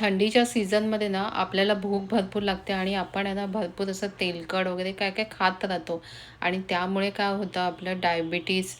थंडीच्या सीझनमध्ये ना आपल्याला भूक भरपूर लागते आणि आपण आहे ना भरपूर असं तेलकट वगैरे काय काय खात राहतो. आणि त्यामुळे काय होतं आपलं डायबिटीज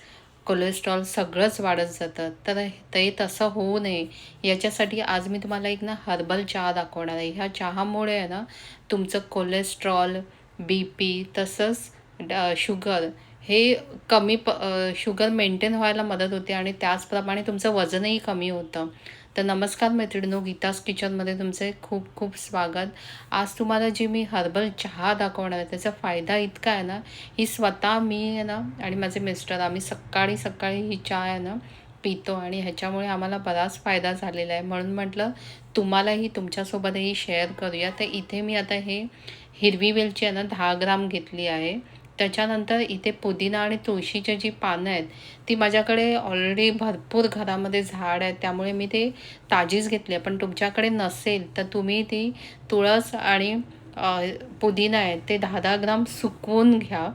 कोलेस्ट्रॉल सगळंच वाढत जातं. तर ते तसं होऊ नये. याच्यासाठी आज मी तुम्हाला एक ना हर्बल चहा दाखवणार आहे. ह्या चहामुळे आहे ना तुमचं कोलेस्ट्रॉल बी पी तसंच ड शुगर हे कमी प शुगर मेंटेन व्हायला मदत होते आणि त्याचप्रमाणे तुमचं वजनही कमी होतं. तर नमस्कार मैत्रिणीनो गीतास किचनमध्ये तुमचे खूप खूप स्वागत. आज तुम्हाला जी मी हर्बल चहा दाखवणार आहे त्याचा फायदा इतका आहे ना ही स्वतः मी आहे ना आणि माझे मिस्टर आम्ही सकाळी सकाळी ही चहा आहे ना पितो आणि ह्याच्यामुळे आम्हाला बराच फायदा झालेला आहे. म्हणून म्हटलं तुम्हालाही तुमच्यासोबतही शेअर करूया. तर इथे मी आता हे हिरवी वेलची आहे ना दहा ग्राम घेतली आहे. त्याच्यानंतर इथे पुदिना आणि तुळशीची जी पानं आहेत ती माझ्याकडे ऑलरेडी भरपूर घरामध्ये झाड आहेत. त्यामुळे मी ते ताजीच घेतली आहे. पण तुमच्याकडे नसेल तर तुम्ही ती तुळस आणि पुदिना आहे ते दहा दहा ग्राम सुकवून घ्या.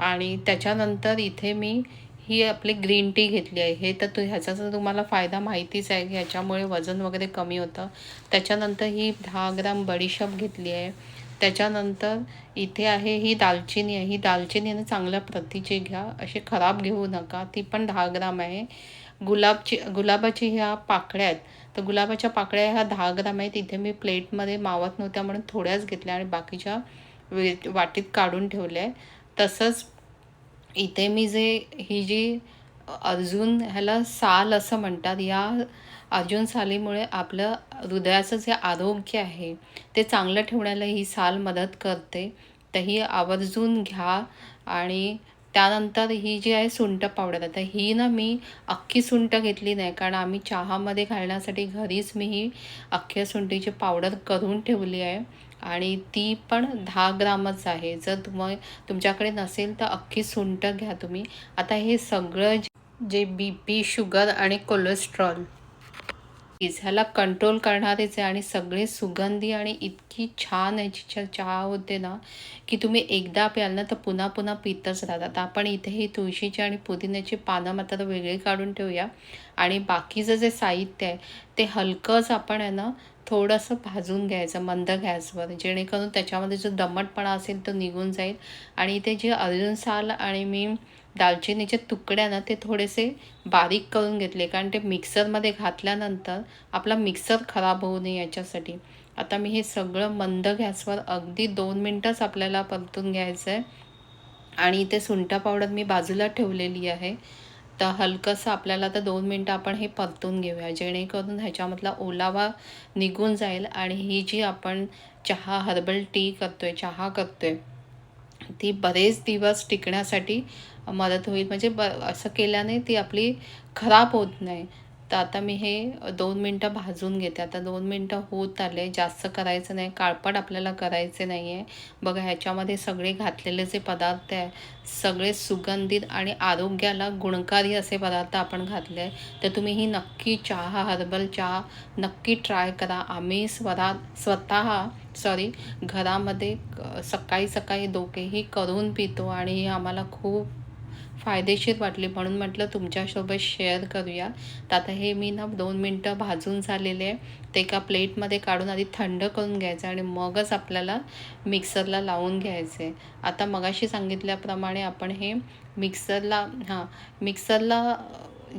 आणि त्याच्यानंतर इथे मी ही आपली ग्रीन टी घेतली आहे. हे तर तू ह्याचा तर तुम्हाला फायदा माहितीच आहे. की ह्याच्यामुळे वजन वगैरे कमी होतं. त्याच्यानंतर ही दहा ग्राम बडीशेप घेतली आहे. त्याच्यानंतर इथे आहे ही दालचिनी आहे. ही दालचिनी चांगल्या प्रतीची घ्या. असे खराब घेऊ नका. ती पण दहा ग्राम आहे. गुलाबची गुलाबाची ह्या पाकळ्या आहेत. तर गुलाबाच्या पाकळ्या ह्या दहा ग्राम आहेत. इथे मी प्लेटमध्ये मावत नव्हत्या म्हणून थोड्याच घेतल्या आणि बाकीच्या वे वाटीत काढून ठेवल्या आहे तसंच इथे मी जे ही जी अर्जुन ह्याला साल असं म्हणतात या अर्जुन सालीमुळे आपलं हृदयाचं जे आरोग्य आहे. ते चांगलं ठेवण्याला ही साल मदत करते. तर ही आवर्जून घ्या आणि त्यानंतर ही जी आहे सुंट पावडर आता ही ना मी अख्खी सुंठ घेतली नाही कारण आम्ही चहामध्ये घालण्यासाठी घरीच मी ही अख्ख्या सुंटीची पावडर करून ठेवली आहे. आणि ती पण दहा ग्रामच आहे. जर तुम तुमच्याकडे नसेल तर अख्खी सुंठ घ्या तुम्ही. आता हे सगळं जे बी पी शुगर आणि कोलेस्ट्रॉल ह्याला कंट्रोल करणारेच आहे आणि सगळे सुगंधी आणि इतकी छान याची चहा होते ना की तुम्ही एकदा प्याल ना तर पुन्हा पुन्हा पितच राहतात. आपण इथे ही तुळशीची आणि पुदिन्याची पानं मात्र वेगळी काढून ठेवूया. आणि बाकीचं जे साहित्य आहे ते हलकंच आपण आहे ना थोडंसं भाजून घ्यायचं मंद गॅसवर. जेणेकरून त्याच्यामध्ये जो दमटपणा असेल तो निघून जाईल. आणि इथे जे अर्जुन साल आणि मी दालचिनीचे तुकड्या ना ते थोडेसे बारीक करून घेतले. कारण ते मिक्सरमध्ये घातल्यानंतर आपला मिक्सर खराब होऊ नये याच्यासाठी. आता मी हे सगळं मंद गॅसवर अगदी दोन मिनटंच आपल्याला परतून घ्यायचं आहे आणि इथे सुंठा पावडर मी बाजूला ठेवलेली आहे. तर हलकंसं आपल्याला तर दोन मिनटं आपण हे परतून घेऊया. जेणेकरून ह्याच्यामधला ओलावा निघून जाईल आणि ही जी आपण चहा हर्बल टी करतो आहे चहा करतो आहे ती बरेच दिवस टिकण्यासाठी मदत होईल. म्हणजे ब असं केल्याने ती आपली खराब होत नाही. तर आता मी हे दोन मिनटं भाजून घेते. आता दोन मिनटं होत आले. जास्त करायचं नाही. काळपट आपल्याला करायचे नाही आहे बघा ह्याच्यामध्ये सगळे घातलेले जे पदार्थ आहे सगळे सुगंधित आणि आरोग्याला गुणकारी असे पदार्थ आपण घातले आहे तर तुम्ही ही नक्की चहा हर्बल चहा नक्की ट्राय करा. आम्ही स्वरा स्वतः सॉरी घरामध्ये सकाळी सकाळी दोघेही करून पितो आणि आम्हाला खूप फायदेशीर वाटली म्हणून म्हटलं तुमच्यासोबत शेअर करूया. तर आता हे मी ना दोन मिनटं भाजून झालेले आहे. ते एका प्लेटमध्ये काढून आधी थंड करून घ्यायचं आणि मगच आपल्याला मिक्सरला लावून घ्यायचे. आता मगाशी सांगितल्याप्रमाणे आपण हे मिक्सरला हां मिक्सरला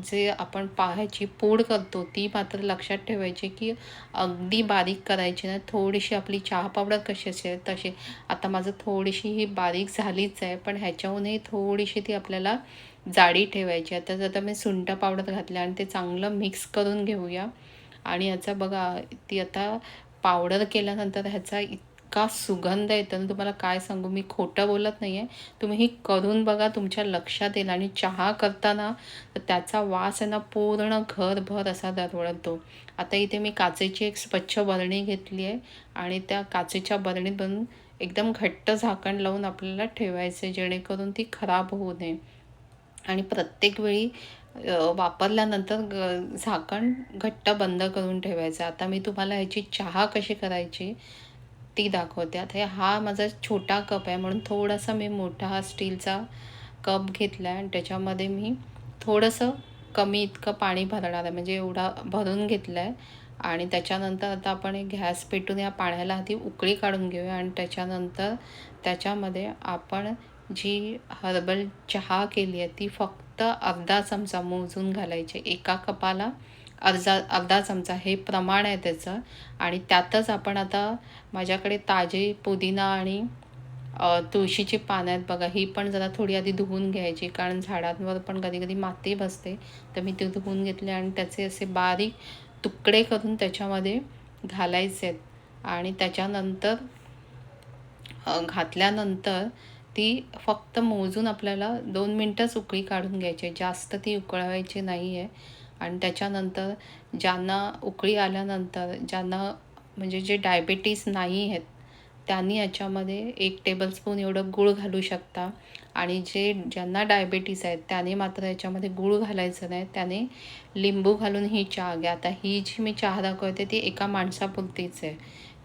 जे आपण पाहायची पूड करतो ती मात्र लक्षात ठेवायची की अगदी बारीक करायची ना थोडीशी आपली चहा पावडर कशी असेल तशी. आता माझं थोडीशी ही बारीक झालीच आहे पण ह्याच्याहूनही थोडीशी ती आपल्याला जाडी ठेवायची आता जर मी सुंठ पावडर घातले आणि ते चांगलं मिक्स करून घेऊया. आणि याचा बघा ती आता पावडर केल्यानंतर ह्याचा इतका सुगंध येतो ना तुम्हाला काय सांगू? मी खोटं बोलत नाही आहे तुम्ही ही करून बघा तुमच्या लक्षात येईल. आणि चहा करताना तर त्याचा वास आहे ना पूर्ण घरभर असा दरवळतो. आता इथे मी काचेची एक स्वच्छ बरणी घेतली आहे. आणि त्या काचेच्या बरणीत बनून एकदम घट्ट झाकण लावून आपल्याला ठेवायचे जेणेकरून ती खराब होऊ नये. आणि प्रत्येक वेळी वापरल्यानंतर ग झाकण घट्ट बंद करून ठेवायचं. आता मी तुम्हाला ह्याची चहा कशी करायची? ती दाखवते. हे हा माझा छोटा कप आहे म्हणून थोडासा मी मोठा हा स्टीलचा कप घेतला आहे आणि त्याच्यामध्ये मी थोडंसं कमी इतकं पाणी भरणार आहे. म्हणजे एवढा भरून घेतलं आहे आणि त्याच्यानंतर आता आपण एक गॅस पेटून या पाण्याला आधी उकळी काढून घेऊया. आणि त्याच्यानंतर त्याच्यामध्ये आपण जी हर्बल चहा केली आहे ती फक्त अर्धा चमचा मोजून घालायची. एका कपाला अर्धा अर्धा चमचा हे प्रमाण आहे त्याचं. आणि त्यातच आपण आता माझ्याकडे ताजे पुदिना आणि तुळशीची पानं आहेत बघा. ही पण जरा थोडी आधी धुवून घ्यायची कारण झाडांवर पण कधी कधी माती बसते. तर मी ते धुवून घेतले आणि त्याचे असे बारीक तुकडे करून त्याच्यामध्ये घालायचे आहेत. आणि त्याच्यानंतर घातल्यानंतर ती फक्त मोजून आपल्याला दोन मिनटंच उकळी काढून घ्यायची आहे. जास्त ती उकळवायची नाही आहे आणि त्याच्यानंतर ज्यांना उकळी आल्यानंतर ज्यांना म्हणजे जे डायबेटीस नाही आहेत त्यांनी याच्यामध्ये एक टेबलस्पून एवढं गूळ घालू शकता. आणि जे ज्यांना डायबेटीस आहेत त्याने मात्र याच्यामध्ये गूळ घालायचं नाही. त्याने लिंबू घालून ही चहा घ्या. आता ही जी मी चहा दाखवते ती एका माणसापुरतीच आहे.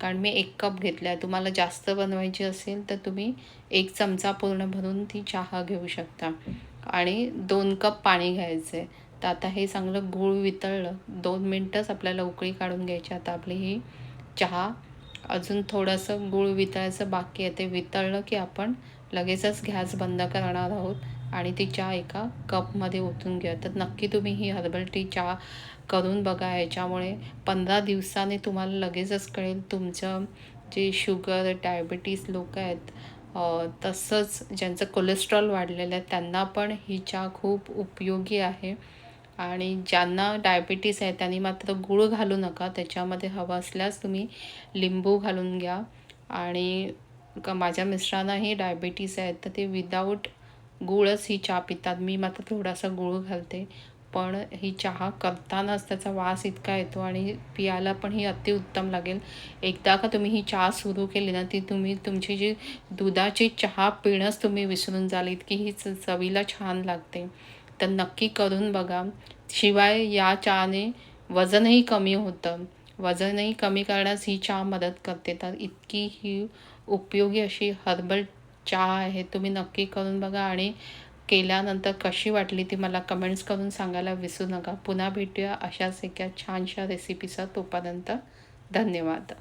कारण मी एक कप घेतला आहे तुम्हाला जास्त बनवायची असेल तर तुम्ही एक चमचा पूर्ण भरून ती चहा घेऊ शकता. आणि दोन कप पाणी घ्यायचं आहे तर आता हे चांगलं गूळ वितळलं. दोन मिनटंच आपल्याला उकळी काढून घ्यायची. आता आपली ही चहा अजून थोडंसं गूळ वितळायचं बाकी आहे. ते वितळलं की आपण लगेचच गॅस बंद करणार आहोत आणि ती चहा एका कपमध्ये ओतून घ्या तर नक्की तुम्ही ही हर्बल टी चहा करून बघा. याच्यामुळे पंधरा दिवसाने तुम्हाला लगेचच कळेल तुमचं जे शुगर डायबिटीस लोक आहेत तसंच ज्यांचं कोलेस्ट्रॉल वाढलेलं आहे त्यांना पण ही चहा खूप उपयोगी आहे. आणि ज्यांना डायबिटीस आहे त्यांनी मात्र गूळ घालू नका. त्याच्यामध्ये हवं असल्यास तुम्ही लिंबू घालून घ्या. आणि का माझ्या मिस्टरांनाही डायबिटीस आहे तर ते विदाऊट गूळच ही चहा पितात. मी मात्र थोडासा गूळ घालते. पण ही चहा करतानाच त्याचा वास इतका येतो आणि पियाला पण ही अतिउत्तम लागेल. एकदा का तुम्ही ही चहा सुरू केली ना ती तुम्ही तुमची जी दुधाची चहा पिणंच तुम्ही विसरून जाल. इतकी ही च चवीला छान लागते. तर नक्की करून बघा. शिवाय या चहाने वजनही कमी होतं. वजनही कमी करण्यास ही चहा मदत करते. तर इतकी ही उपयोगी अशी हर्बल चहा आहे. तुम्ही नक्की करून बघा आणि केल्यानंतर कशी वाटली ती मला कमेंट्स करून सांगायला विसरू नका. पुन्हा भेटूया अशाच एका छानशा रेसिपीचा तोपर्यंत. धन्यवाद.